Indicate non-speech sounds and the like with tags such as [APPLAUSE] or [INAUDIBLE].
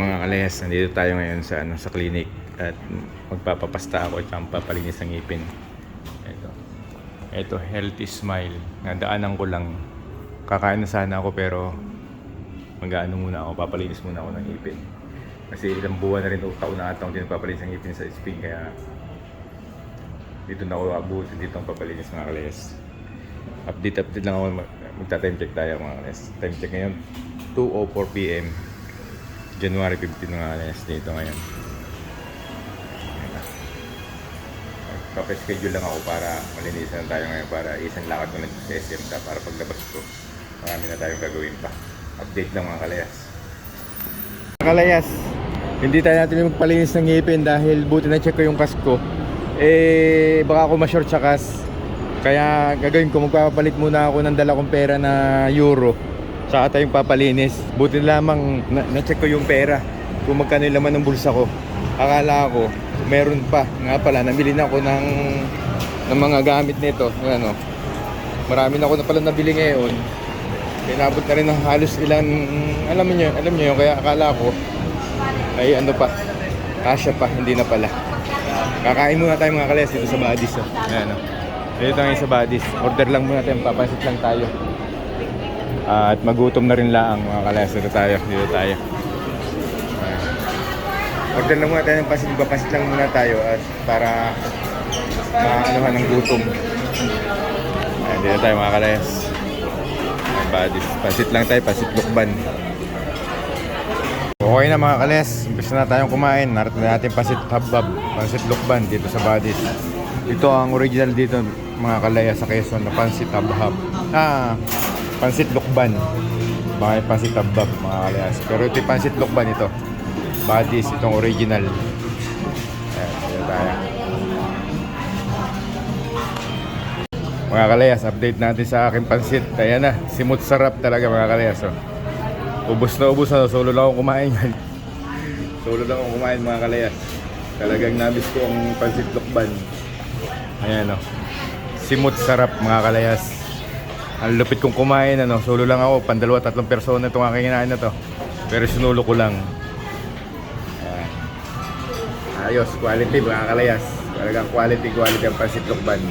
Mga kalayas, nandito tayo ngayon sa ano sa clinic at magpapapasta ako at papalinis ng ngipin. Ito. Ito, healthy smile. Nadaanan ko lang. Kakain na sana ako pero mag-ano muna ako, papalinis muna ako ng ngipin. Kasi ilang buwan na rin o taon na ata akong pinapapalinis ng ngipin sa spring kaya dito na ako abutin dito ang papalinis mga kalayas. Update update lang ako mag- magta-time check tayo mga kalayas. Time check ngayon 2.04 p.m. January 15 mga kalayas dito ngayon. Ayan na. Papaschedule lang ako para malinisan tayo ngayon para isang lakad ko lang sa SM ta para paglabas ko marami na tayong gagawin pa. Update lang mga kalayas. Kalayas, hindi tayo natin magpalinis ng ngipin dahil buti na check ko yung kas ko. Eh, baka ako ma-short sa kas. Kaya gagawin ko, magpapalit muna ako ng dala kong pera na euro. Saka tayong papalinis. Buti lamang na- na-check ko yung pera. Kung magkano yung laman ng bulsa ko. Akala ko, meron pa. Nga pala, namili na ako ng, ng mga gamit nito. Ano, marami na ako na pala nabili ngayon. Pinabot na rin ng halos ilang, alam niyo, alam niyo, kaya akala ko, ay ano pa, kasya pa, hindi na pala. Kakain muna tayo mga kalayas dito sa Badis. Oh. Ayan, oh. Dito tayo sa Badis. Order lang muna tayo, papansit lang tayo. Ah, at magutom na rin lang mga kalayas. Dito tayo, dito tayo. Ayan. Order lang muna tayo ng pansit, papansit lang muna tayo at para maanuhan ng gutom. Ayan, dito tayo mga kalayas. Badis. Pansit lang tayo, pansit lukban. Okay na mga kales, umpisa na tayong kumain. Narating na natin pasit habab, pansit lukban dito sa Badis. Ito ang original dito mga kalaya sa Quezon na pansit habab. Ah, pansit lukban. Bakit pansit habab mga kalayas. Pero ito yung pansit lukban ito. Badis, itong original. Ayan, dito tayo. Mga kalayas, update natin sa aking pansit. Ayan na, simut sarap talaga mga kalayas. Oh. Ubus na ubus na, solo lang ako kumain yan. [LAUGHS] Solo lang ako kumain mga kalayas. Talagang nabis ko ang pansit lukban. Ayan o. Simut sarap mga kalayas. Ang lupit kong kumain ano, solo lang ako, pandalawa tatlong persona itong aking kinain na to. Pero sinulo ko lang. Ayan. Ayos, quality mga kalayas. Talagang quality, quality ang pansit lukban.